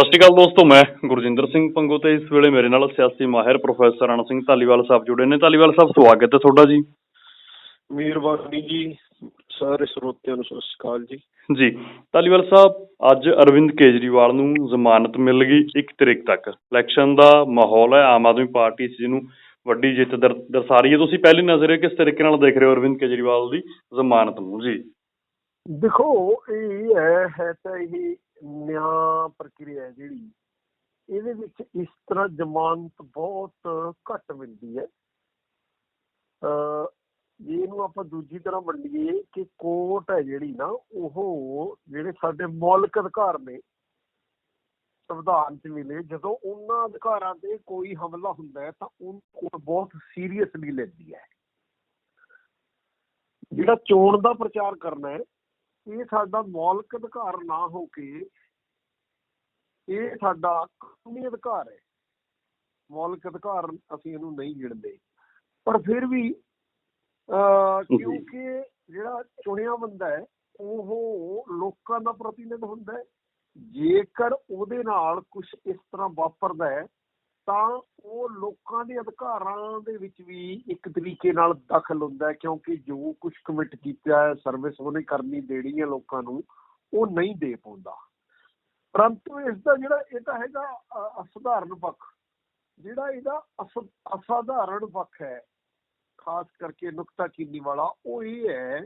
ਸਤਿ ਸ਼੍ਰੀ ਅਕਾਲ ਦੋਸਤੋ ਮੈਂ ਗੁਰਜਿੰਦਰ ਸਿੰਘ ਪੰਗੋ ਤੇ ਇਸ ਵੇਲੇ ਮੇਰੇ ਨਾਲ ਸਿਆਸੀ ਮਾਹਿਰ ਪ੍ਰੋਫੈਸਰ ਰਣ ਸਿੰਘ ਧਾਲੀਵਾਲ ਸਾਹਿਬ ਜੁੜੇ ਨੇ। ਧਾਲੀਵਾਲ ਸਾਹਿਬ ਸਵਾਗਤ ਹੈ ਤੁਹਾਡਾ ਜੀ। ਮਿਹਰਬਾਨੀ ਜੀ ਸਾਰੇ ਸਰੋਤਿਆਂ ਨੂੰ ਸਤਿ ਸ਼੍ਰੀ ਅਕਾਲ ਜੀ। ਜੀ ਧਾਲੀਵਾਲ ਸਾਹਿਬ ਅੱਜ ਅਰਵਿੰਦ ਕੇਜਰੀਵਾਲ ਨੂੰ ਜ਼ਮਾਨਤ ਮਿਲ ਗਈ 1 ਤਰੀਕ ਤੱਕ। ਇਲੈਕਸ਼ਨ ਦਾ ਮਾਹੌਲ ਹੈ ਆਮ ਆਦਮੀ ਪਾਰਟੀ ਇਸ ਨੂੰ ਵੱਡੀ ਜਿੱਤ ਦਰ- ਦਰਸਾ ਰਹੀ ਹੈ। ਤੁਸੀਂ ਪਹਿਲੀ ਨਜ਼ਰੇ ਕਿਸ ਤਰੀਕੇ ਨਾਲ ਦੇਖ ਰਹੇ ਹੋ ਅਰਵਿੰਦ ਕੇਜਰੀਵਾਲ ਦੀ ਜ਼ਮਾਨਤ ਨੂੰ? ਜੀ। ਦੇਖੋ ਇਹ ਹੈ ਹੈ ਤਾਂ ਇਹ ਨਿਆਂ ਪ੍ਰਕਿਰਿਆ ਹੈ ਜਿਹੜੀ, ਇਹਦੇ ਵਿੱਚ ਇਸ ਤਰ੍ਹਾਂ ਜ਼ਮਾਨਤ ਬਹੁਤ ਘੱਟ ਮਿਲਦੀ ਹੈ। ਅ ਇਹਨੂੰ ਆਪਾਂ ਦੂਜੀ ਤਰ੍ਹਾਂ ਮੰਨੀਏ ਕਿ ਕੋਰਟ ਹੈ ਜਿਹੜੀ ਨਾ, ਉਹ ਜਿਹੜੇ ਸਾਡੇ ਮੌਲਿਕ ਅਧਿਕਾਰ ਨੇ, ਸੰਵਿਧਾਨ 'ਚ ਮਿਲੇ ਜਦੋਂ ਉਹਨਾਂ ਅਧਿਕਾਰਾਂ ਤੇ ਕੋਈ ਹਮਲਾ ਹੁੰਦਾ ਹੈ ਤਾਂ ਉਹ ਕੋਰਟ ਬਹੁਤ ਸੀਰੀਅਸਲੀ ਲੈਂਦੀ ਹੈ। ਜਿਹੜਾ ਚੋਣ ਦਾ ਪ੍ਰਚਾਰ ਕਰਨਾ ਹੈ ਇਹ ਸਾਡਾ ਮੌਲਿਕ ਅਧਿਕਾਰ ਨਾ ਹੋ ਕੇ ਇਹ ਸਾਡਾ ਕਾਨੂੰਨੀ ਅਧਿਕਾਰ ਹੈ। ਮੌਲਿਕ ਅਧਿਕਾਰ ਅਸੀਂ ਇਹਨੂੰ ਨਹੀਂ ਗਿਣਦੇ। ਪਰ ਫਿਰ ਵੀ। ਕਿਉਂਕਿ ਜਿਹੜਾ ਚੁਣਿਆ ਬੰਦਾ ਹੈ ਉਹ ਲੋਕਾਂ ਦਾ ਪ੍ਰਤੀਨਿਧ ਹੁੰਦਾ ਹੈ। ਜੇਕਰ ਉਹਦੇ ਨਾਲ ਕੁਝ ਇਸ ਤਰ੍ਹਾਂ ਵਾਪਰਦਾ ਹੈ ਤਾਂ ਉਹ ਲੋਕਾਂ ਦੇ ਅਧਿਕਾਰਾਂ ਦੇ ਵਿੱਚ ਵੀ ਇੱਕ ਤਰੀਕੇ ਨਾਲ ਦਖਲ ਹੁੰਦਾ ਕਿਉਂਕਿ ਜੋ ਕੁਝ ਕਮਿਟ ਕੀਤਾ ਹੈ ਸਰਵਿਸ ਉਹਨੇ ਕਰਨੀ ਦੇਣੀ ਹੈ ਲੋਕਾਂ ਨੂੰ, ਉਹ ਨਹੀਂ ਦੇ ਪਾਉਂਦਾ। ਪਰੰਤੂ ਇਸ ਦਾ ਜਿਹੜਾ, ਇਹ ਤਾਂ ਹੈਗਾ ਅਸਧਾਰਨ ਪੱਖ। ਜਿਹੜਾ ਇਹਦਾ ਅਸਾਧਾਰਨ ਪੱਖ ਹੈ, ਖਾਸ ਕਰਕੇ ਨੁਕਤਾਚੀਨੀ ਵਾਲਾ, ਉਹ ਇਹ ਹੈ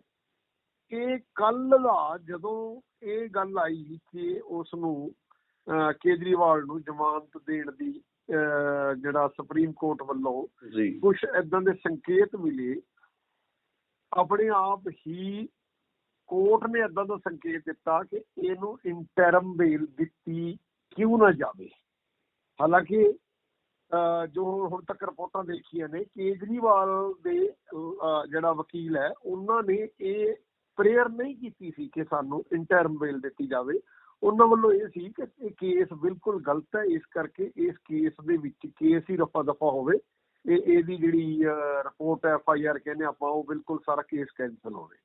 ਕਿ ਕੱਲ ਦਾ ਜਦੋਂ ਇਹ ਗੱਲ ਆਈ ਕਿ ਉਸ ਨੂੰ ਕੇਜਰੀਵਾਲ ਨੂੰ ਜ਼ਮਾਨਤ ਦੇਣ ਦੀ ਜਿਹੜਾ ਸੁਪਰੀਮ ਕੋਰਟ ਵੱਲੋਂ ਕੁਝ ਇਦਾਂ ਦੇ ਸੰਕੇਤ ਮਿਲੇ ਆਪਣੇ ਆਪ ਹੀ ਕੋਰਟ ਨੇ ਇਦਾਂ ਦਾ ਸੰਕੇਤ ਦਿੱਤਾ ਕਿ ਇਹਨੂੰ ਇੰਟਰਮ ਬੇਲ ਦਿੱਤੀ ਕਿਉਂ ਨਾ ਜਾਵੇ। ਹਾਲਾਂਕਿ ਜੋ ਹੁਣ ਤੱਕ ਰਿਪੋਰਟਾਂ ਦੇਖੀਆਂ ਨੇ ਕੇਜਰੀਵਾਲ ਦੇ ਜਿਹੜਾ ਵਕੀਲ ਹੈ ਉਹਨਾਂ ਨੇ ਇਹ ਪ੍ਰੇਅਰ ਨਹੀਂ ਕੀਤੀ ਸੀ ਕਿ ਸਾਨੂੰ ਇੰਟਰਮ ਬੇਲ ਦਿੱਤੀ ਜਾਵੇ। ਉਹਨਾਂ ਵੱਲੋਂ ਇਹ ਸੀ ਕਿ ਇਹ ਕੇਸ ਬਿਲਕੁਲ ਗਲਤ ਹੈ ਇਸ ਕਰਕੇ ਇਸ ਕੇਸ ਦੇ ਵਿੱਚ ਕੇਸ ਹੀ ਰਫਾ ਦਫਾ ਹੋਵੇ। ਇਹ ਇਹਦੀ ਜਿਹੜੀ ਰਿਪੋਰਟ ਐਫ ਆਈ ਆਰ ਕਹਿੰਦੇ ਆਪਾਂ ਉਹ ਬਿਲਕੁਲ ਸਾਰਾ ਕੇਸ ਕੈਂਸਲ ਹੋਵੇ।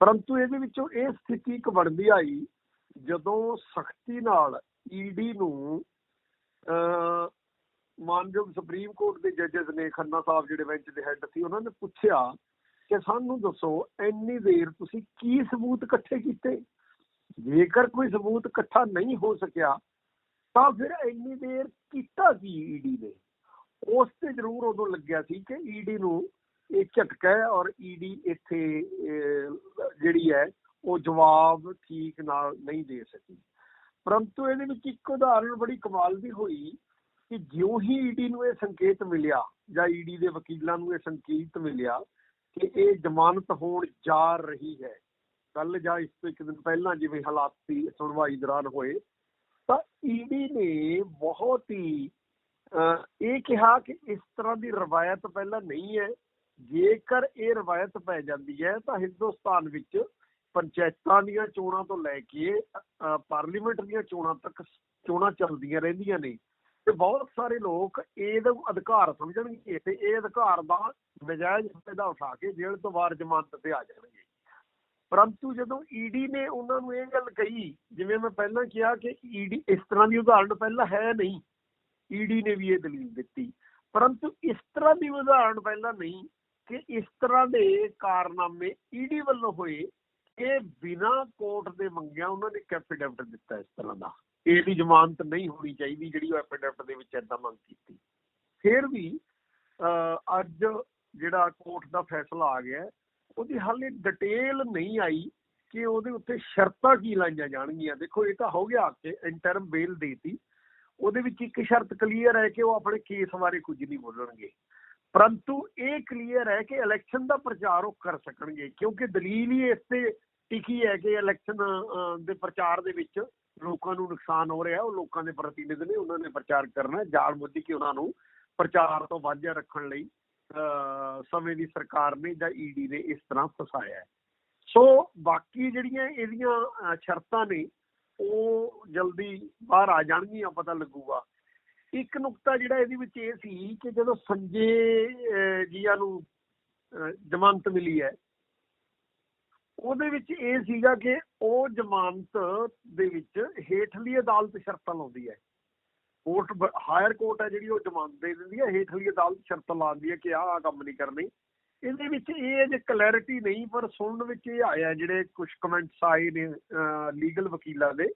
ਪਰੰਤੂ ਇਹਦੇ ਵਿੱਚੋਂ ਇਹ ਸਥਿਤੀ ਇੱਕ ਬਣਦੀ ਆਈ ਜਦੋਂ ਸਖਤੀ ਨਾਲ ਈਡੀ ਨੂੰ ਅਹ, ਮਾਨਯੋਗ ਸੁਪਰੀਮ ਕੋਰਟ ਦੇ ਜੱਜਸ ਨੇ ਖੰਨਾ ਸਾਹਿਬ ਜਿਹੜੇ ਬੈਂਚ ਦੇ ਹੈੱਡ ਸੀ ਉਹਨਾਂ ਨੇ ਪੁੱਛਿਆ ਕਿ ਸਾਨੂੰ ਦੱਸੋ ਇੰਨੀ ਦੇਰ ਤੁਸੀਂ ਕੀ ਸਬੂਤ ਇਕੱਠੇ ਕੀਤੇ? ਜੇਕਰ ਕੋਈ ਸਬੂਤ ਇਕੱਠਾ ਨਹੀਂ ਹੋ ਸਕਿਆ, ਤਾਂ ਫਿਰ ਇੰਨੀ ਦੇਰ ਕੀਤਾ ਕੀ ਈਡੀ ਨੇ? ਉਸ ਤੇ ਜ਼ਰੂਰ ਉਦੋਂ ਲੱਗਿਆ ਸੀ ਕਿ ਈਡੀ ਨੂੰ ਇਹ ਝਟਕਾ ਹੈ ਔਰ ਈਡੀ ਇੱਥੇ ਜਿਹੜੀ ਹੈ, ਉਹ ਜਵਾਬ ਠੀਕ ਨਾਲ ਨਹੀਂ ਦੇ ਸਕੀ। ਪਰੰਤੂ ਇਹਦੇ ਵਿੱਚ ਇੱਕ ਉਦਾਹਰਣ ਬੜੀ ਕਮਾਲ ਦੀ ਹੋਈ ਕਿ ਜਿਉਂ ਹੀ ਈਡੀ ਨੂੰ ਇਹ ਸੰਕੇਤ ਮਿਲਿਆ ਜਾਂ ਈਡੀ ਦੇ ਵਕੀਲਾਂ ਨੂੰ ਇਹ ਸੰਕੇਤ ਮਿਲਿਆ ਕਿ ਇਹ ਜ਼ਮਾਨਤ ਹੋਣ ਜਾ ਰਹੀ ਹੈ ਕੱਲ ਜਾਂ ਇਸ ਤੋਂ ਇੱਕ ਦਿਨ ਪਹਿਲਾਂ ਜਿਵੇਂ ਹਾਲਾਤ ਸੀ ਸੁਣਵਾਈ ਦੌਰਾਨ ਹੋਏ ਤਾਂ ਈਡੀ ਨੇ ਬਹੁਤ ਹੀ ਅਹ, ਇਹ ਕਿਹਾ ਕਿ ਇਸ ਤਰ੍ਹਾਂ ਦੀ ਰਵਾਇਤ ਪਹਿਲਾਂ ਨਹੀਂ ਹੈ। ਜੇਕਰ ਇਹ ਰਵਾਇਤ ਪੈ ਜਾਂਦੀ ਹੈ ਤਾਂ ਹਿੰਦੁਸਤਾਨ ਵਿੱਚ ਪੰਚਾਇਤਾਂ ਦੀਆਂ ਚੋਣਾਂ ਤੋਂ ਲੈ ਕੇ ਅ, ਪਾਰਲੀਮੈਂਟ ਦੀਆਂ ਚੋਣਾਂ ਤੱਕ ਚੋਣਾਂ ਚੱਲਦੀਆਂ ਰਹਿੰਦੀਆਂ ਨੇ। ਤੇ ਬਹੁਤ ਸਾਰੇ ਲੋਕ ਇਹਦਾ ਅਧਿਕਾਰ ਸਮਝਣਗੇ ਤੇ ਇਹ ਅਧਿਕਾਰ ਦਾ ਨਜਾਇਜ਼ ਫਾਇਦਾ ਉਠਾ ਕੇ ਜੇਲ੍ਹ ਤੋਂ ਬਾਹਰ ਜ਼ਮਾਨਤ ਤੇ ਆ ਜਾਣਗੇ। ਪਰੰਤੂ ਜਦੋਂ ਈਡੀ ਨੇ ਉਹਨਾਂ ਨੂੰ ਇਹ ਗੱਲ ਕਹੀ ਜਿਵੇਂ ਮੈਂ ਪਹਿਲਾਂ ਕਿਹਾ ਕਿ ਈਡੀ ਇਸ ਤਰ੍ਹਾਂ ਦੀ ਉਦਾਹਰਣ ਪਹਿਲਾਂ ਹੈ ਨਹੀਂ ਈਡੀ ਨੇ ਵੀ ਇਹ ਦਲੀਲ ਦਿੱਤੀ। ਪਰੰਤੂ ਇਸ ਤਰ੍ਹਾਂ ਦੀ ਉਦਾਹਰਣ ਪਹਿਲਾਂ ਨਹੀਂ ਕਿ ਇਸ ਤਰ੍ਹਾਂ ਦੇ ਕਾਰਨਾਮੇ ਈਡੀ ਵੱਲੋਂ ਹੋਏ ਇਹ ਬਿਨਾਂ ਕੋਰਟ ਦੇ ਮੰਗਿਆ ਉਹਨਾਂ ਨੇ ਕੈਫੀਡੈਵਿਟ ਦਿੱਤਾ ਇਸ ਤਰ੍ਹਾਂ ਦਾ। ਇਹਦੀ ਜ਼ਮਾਨਤ ਨਹੀਂ ਹੋਣੀ ਚਾਹੀਦੀ ਜਿਹੜੀ ਉਹ ਐਫੀਡੈਵਿਟ ਦੇ ਵਿੱਚ ਏਦਾਂ ਮੰਗ ਕੀਤੀ। ਫਿਰ ਵੀ ਅਹ, ਅੱਜ ਜਿਹੜਾ ਕੋਰਟ ਦਾ ਫੈਸਲਾ ਆ ਗਿਆ ਉਹਦੀ ਹਾਲੇ ਡਿਟੇਲ ਨਹੀਂ ਆਈ ਕਿ ਉਹਦੇ ਉੱਤੇ ਸ਼ਰਤਾਂ ਕੀ ਲਾਈਆਂ ਜਾਣਗੀਆਂ। ਦੇਖੋ, ਇਹ ਤਾਂ ਹੋ ਗਿਆ ਕਿ ਇੰਟਰਮ ਬੇਲ ਦੇਤੀ। ਉਹਦੇ ਵਿੱਚ ਇੱਕ ਸ਼ਰਤ ਕਲੀਅਰ ਹੈ ਕਿ ਉਹ ਆਪਣੇ ਕੇਸ ਬਾਰੇ ਕੁਝ ਨਹੀਂ ਬੋਲਣਗੇ। ਪਰੰਤੂ ਇਹ ਕਲੀਅਰ ਹੈ ਕਿ ਇਲੈਕਸ਼ਨ ਦਾ ਪ੍ਰਚਾਰ ਉਹ ਕਰ ਸਕਣਗੇ, ਕਿਉਂਕਿ ਦਲੀਲ ਹੀ ਇਸ ਤੇ ਟਿਕੀ ਹੈ ਕਿ ਇਲੈਕਸ਼ਨ ਦੇ ਪ੍ਰਚਾਰ ਦੇ ਵਿੱਚ ਲੋਕਾਂ ਨੂੰ ਨੁਕਸਾਨ ਹੋ ਰਿਹਾ। ਉਹ ਲੋਕਾਂ ਦੇ ਪ੍ਰਤੀਨਿਧ ਨੇ, ਉਹਨਾਂ ਨੇ ਪ੍ਰਚਾਰ ਕਰਨਾ ਜਾਲ ਜਾਣ ਕਿ ਉਹਨਾਂ ਨੂੰ ਪ੍ਰਚਾਰ ਤੋਂ ਵਾਂਝਾ ਰੱਖਣ ਲਈ। ਸਮੇਂ ਦੀ ਸਰਕਾਰ ਨੇ ਜਾਂ ਈਡੀ ਨੇ ਇਸ ਤਰ੍ਹਾਂ ਫਸਾਇਆ ਸੋ ਬਾਕੀ ਜਿਹੜੀਆਂ ਇਹਦੀਆਂ ਸ਼ਰਤਾਂ ਨੇ, ਉਹ ਜਲਦੀ ਬਾਹਰ ਆ ਜਾਣਗੀਆਂ, ਪਤਾ ਲੱਗੂਗਾ। ਇੱਕ ਨੁਕਤਾ ਜਿਹੜਾ ਇਹਦੇ ਵਿੱਚ ਇਹ ਸੀ ਕਿ ਜਦੋਂ ਸੰਜੇ ਜੀਆ ਨੂੰ ਜ਼ਮਾਨਤ ਮਿਲੀ ਹੈ, ਉਹਦੇ ਵਿੱਚ ਇਹ ਸੀਗਾ ਕਿ ਉਹ ਜ਼ਮਾਨਤ ਦੇ ਵਿੱਚ ਹੇਠਲੀ ਅਦਾਲਤ ਸ਼ਰਤਾਂ ਲਾਉਂਦੀ ਹੈ। ਕੋਰਟ ਹਾਇਰ ਕੋਰਟ ਹੈ ਜਿਹੜੀ ਉਹ ਜ਼ਮਾਨਤ ਦੇ ਦਿੰਦੀ ਹੈ, ਹੇਠਲੀ ਅਦਾਲਤ ਸ਼ਰਤਾਂ ਲਾਉਂਦੀ ਹੈ ਕਿ ਆਹ ਕੰਮ ਨਹੀਂ ਕਰਨੀ। ਇਹਦੇ ਵਿੱਚ ਇਹ ਜੇ ਕਲੈਰਿਟੀ ਨਹੀਂ, ਪਰ ਸੁਣਨ ਵਿੱਚ ਇਹ ਆਇਆ ਜਿਹੜੇ ਕੁਝ ਕਮੈਂਟਸ ਆਏ ਨੇ ਲੀਗਲ ਵਕੀਲਾਂ ਦੇ,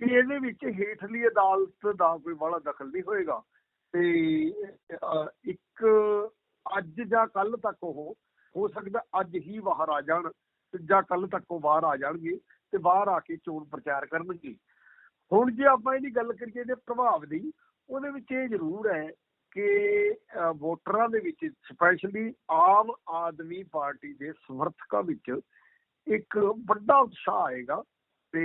ਕਿ ਇਹਦੇ ਵਿੱਚ ਹੇਠਲੀ ਅਦਾਲਤ ਦਾ ਕੋਈ ਬੜਾ ਦਖਲ ਨਹੀਂ ਹੋਏਗਾ। ਤੇ ਇੱਕ ਅੱਜ ਜਾਂ ਕੱਲ ਤੱਕ ਉਹ, ਹੋ ਸਕਦਾ ਅੱਜ ਹੀ ਬਾਹਰ ਆ ਜਾਣ, ਜਾਂ ਕੱਲ ਤੱਕ ਉਹ ਬਾਹਰ ਆ ਜਾਣਗੇ, ਤੇ ਬਾਹਰ ਆ ਕੇ ਚੋਣ ਪ੍ਰਚਾਰ ਕਰਨਗੇ। ਹੁਣ ਜੇ ਆਪਾਂ ਇਹਦੀ ਗੱਲ ਕਰੀਏ ਇਹਦੇ ਪ੍ਰਭਾਵ ਦੀ, ਉਹਦੇ ਵਿੱਚ ਇਹ ਜ਼ਰੂਰ ਹੈ ਕਿ ਵੋਟਰਾਂ ਦੇ ਵਿੱਚ ਸਪੈਸ਼ਲੀ ਆਮ ਆਦਮੀ ਪਾਰਟੀ ਦੇ ਸਮਰਥਕਾਂ ਵਿੱਚ ਇੱਕ ਵੱਡਾ ਉਤਸ਼ਾਹ ਆਏਗਾ ਤੇ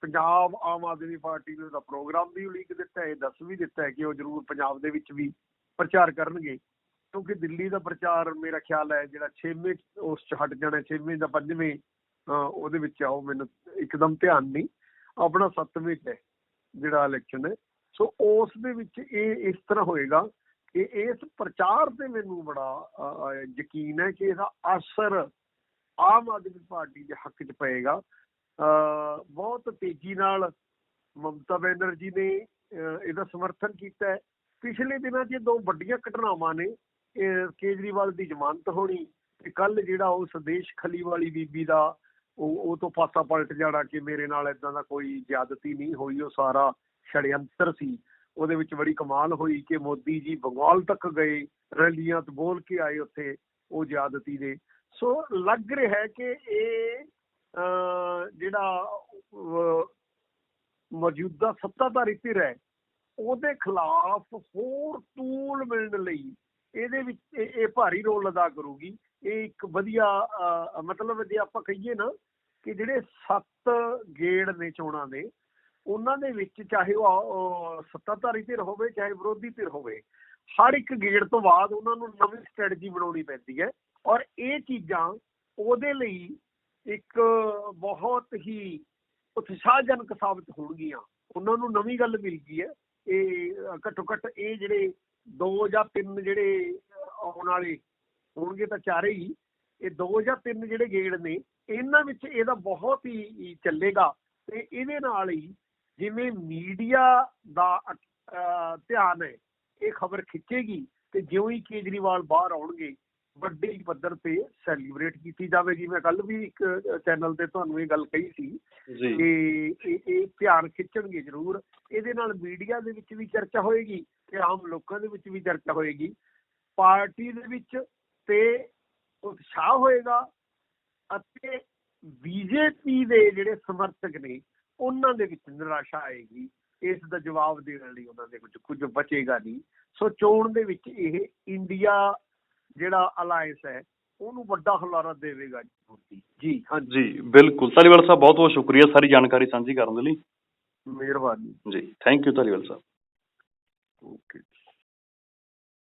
ਪੰਜਾਬ ਆਮ ਆਦਮੀ ਪਾਰਟੀ ਨੇ ਉਹਦਾ ਪ੍ਰੋਗਰਾਮ ਵੀ ਉਲੀਕ ਦਿੱਤਾ ਹੈ ਦੱਸ ਵੀ ਦਿੱਤਾ ਹੈ ਕਿ ਉਹ ਜ਼ਰੂਰ ਪੰਜਾਬ ਦੇ ਵਿੱਚ ਵੀ ਪ੍ਰਚਾਰ ਕਰਨਗੇ। ਕਿਉਂਕਿ ਦਿੱਲੀ ਦਾ ਪ੍ਰਚਾਰ ਮੇਰਾ ਖਿਆਲ ਹੈ ਜਿਹੜਾ 6ਵੇਂ ਉਸ ਚ ਹਟ ਜਾਣਾ 6ਵੇਂ ਜਾਂ 5ਵੇਂ ਉਹਦੇ ਵਿੱਚ ਆਓ, ਮੈਨੂੰ ਇੱਕਦਮ ਧਿਆਨ ਨਹੀਂ। ਆਪਣਾ 7ਵੇਂ ਚ ਹੈ ਜਿਹੜਾ ਇਲੈਕਸ਼ਨ ਹੈ। ਸੋ ਉਸ ਦੇ ਵਿੱਚ ਇਹ ਇਸ ਤਰ੍ਹਾਂ ਹੋਏਗਾ ਕਿ ਇਸ ਪ੍ਰਚਾਰ ਤੇ ਮੈਨੂੰ ਬੜਾ ਯਕੀਨ ਹੈ ਕਿ ਇਹਦਾ ਅਸਰ ਆਮ ਆਦਮੀ ਪਾਰਟੀ ਦੇ ਹੱਕ 'ਚ ਪਏਗਾ। ਬਹੁਤ ਤੇਜ਼ੀ ਨਾਲ ਮਮਤਾ ਬੈਨਰਜੀ ਨੇ ਇਹਦਾ ਸਮਰਥਨ ਕੀਤਾ ਹੈ। ਪਿਛਲੇ ਦਿਨਾਂ 'ਚ ਦੋ ਵੱਡੀਆਂ ਘਟਨਾਵਾਂ ਨੇ ਕੇਜਰੀਵਾਲ ਦੀ ਜ਼ਮਾਨਤ ਹੋਣੀ ਤੇ ਕੱਲ ਜਿਹੜਾ ਉਹ ਸੰਦੇਸ਼ ਖਲੀ ਵਾਲੀ ਬੀਬੀ ਦਾ ਉਹ ਉਹ ਤੋਂ ਪਾਸਾ ਪਲਟ ਜਾਣਾ ਕਿ ਮੇਰੇ ਨਾਲ ਇਦਾਂ ਦਾ ਕੋਈ ਜ਼ਿਆਦਤੀ ਨਹੀਂ ਹੋਈ ਉਹ ਸਾਰਾ ਛੜਯੰਤਰ ਸੀ। ਉਹਦੇ ਵਿੱਚ ਬੜੀ ਕਮਾਲ ਹੋਈ ਕਿ ਮੋਦੀ ਜੀ ਬੰਗਾਲ ਤੱਕ ਗਏ ਰੈਲੀਆਂ ਤੋਂ ਬੋਲ ਕੇ ਆਏ ਉੱਥੇ ਉਹ ਜ਼ਿਆਦਤੀ ਦੇ। ਸੋ ਲੱਗ ਰਿਹਾ ਹੈ ਕਿ ਇਹ ਜਿਹੜਾ ਮੌਜੂਦਾ ਸੱਤਾਧਾਰੀ ਧਿਰ ਹੈ ਉਹਦੇ ਖਿਲਾਫ ਹੋਰ ਟੂਲ ਮਿਲਣ ਲਈ ਇਹਦੇ ਵਿੱਚ ਇਹ ਇਹ ਭਾਰੀ ਰੋਲ ਅਦਾ ਕਰੂਗੀ। ਇਹ ਇੱਕ ਵਧੀਆ ਅਹ, ਮਤਲਬ ਜੇ ਆਪਾਂ ਕਹੀਏ ਨਾ ਕਿ ਜਿਹੜੇ ਸੱਤ ਗੇੜ ਨੇ ਚੋਣਾਂ ਦੇ, ਉਹਨਾਂ ਦੇ ਵਿੱਚ ਚਾਹੇ ਉਹ ਸੱਤਾਧਾਰੀ ਧਿਰ ਹੋਵੇ, ਚਾਹੇ ਵਿਰੋਧੀ ਧਿਰ ਹੋਵੇ, ਹਰ ਇੱਕ ਗੇੜ ਤੋਂ ਬਾਅਦ ਉਹਨਾਂ ਨੂੰ ਨਵੀਂ ਸਟ੍ਰੈਟਜੀ ਬਣਾਉਣੀ ਪੈਂਦੀ ਹੈ ਔਰ ਇਹ ਚੀਜ਼ਾਂ ਉਹਦੇ ਲਈ ਇੱਕ ਬਹੁਤ ਹੀ ਉਤਸ਼ਾਹਜਨਕ ਸਾਬਤ ਹੋਣਗੀਆਂ। ਉਹਨਾਂ ਨੂੰ ਨਵੀਂ ਗੱਲ ਮਿਲ ਗਈ ਹੈ। ਇਹ ਘੱਟੋ ਘੱਟ ਇਹ ਜਿਹੜੇ ਦੋ ਜਾਂ ਤਿੰਨ ਜਿਹੜੇ ਆਉਣ ਵਾਲੇ ਹੋਣਗੇ ਤਾਂ ਚਾਰੇ ਹੀ, ਇਹ ਦੋ ਜਾਂ ਤਿੰਨ ਜਿਹੜੇ ਗੇੜ ਨੇ ਇਹਨਾਂ ਵਿੱਚ ਇਹਦਾ ਬਹੁਤ ਹੀ ਚੱਲੇਗਾ ਤੇ ਇਹਦੇ ਨਾਲ ਹੀ ਜਿਵੇਂ ਮੀਡੀਆ ਦਾ ਧਿਆਨ ਹੈ ਇਹ ਖਬਰ ਖਿੱਚੇਗੀ ਤੇ ਜਿਉਂ ਹੀ ਕੇਜਰੀਵਾਲ ਬਾਹਰ ਆਉਣਗੇ ਵੱਡੇ ਪੱਧਰ ਤੇ ਸੈਲੀਬ੍ਰੇਟ ਕੀਤੀ ਜਾਵੇਗੀ। ਮੈਂ ਕੱਲ ਵੀ ਇੱਕ ਚੈਨਲ ਤੇ ਤੁਹਾਨੂੰ ਇਹ ਗੱਲ ਕਹੀ ਸੀ ਕਿ ਇਹ ਇਹ ਧਿਆਨ ਖਿੱਚਣਗੇ ਜ਼ਰੂਰ। ਇਹਦੇ ਨਾਲ ਮੀਡੀਆ ਦੇ ਵਿੱਚ ਵੀ ਚਰਚਾ ਹੋਏਗੀ ਤੇ ਆਮ ਲੋਕਾਂ ਦੇ ਵਿੱਚ ਵੀ ਚਰਚਾ ਹੋਏਗੀ। ਪਾਰਟੀ ਦੇ ਵਿੱਚ ਤੇ ਉਤਸ਼ਾਹ ਹੋਏਗਾ ਅਤੇ ਬੀਜੇਪੀ ਦੇ ਜਿਹੜੇ ਸਮਰਥਕ ਨੇ ਉਹਨਾਂ ਦੇ ਵਿੱਚ ਨਿਰਾਸ਼ਾ ਆਏਗੀ। ਇਸ ਦਾ ਜਵਾਬ ਦੇਣ ਲਈ ਉਹਨਾਂ ਦੇ ਕੁਝ ਕੁਝ ਬਚੇਗਾ ਨਹੀਂ। ਸੋ ਚੋਣ ਦੇ ਵਿੱਚ ਇਹ ਇੰਡੀਆ ਜਿਹੜਾ ਅਲਾਈਅੰਸ ਹੈ ਉਹਨੂੰ ਵੱਡਾ ਹੁਲਾਰਾ ਦੇਵੇਗਾ ਜੀ ਜੀ ਹਾਂਜੀ। ਜੀ ਬਿਲਕੁਲ। ਧਾਲੀਵਾਲ ਸਾਹਿਬ ਬਹੁਤ ਬਹੁਤ ਸ਼ੁਕਰੀਆ। ਸਾਰੀ ਜਾਣਕਾਰੀ ਸਾਂਝੀ ਕਰਨ ਦੇ ਲਈ। ਮਿਹਰਬਾਨੀ। ਜੀ thank you Dhaliwal Sahib. Okay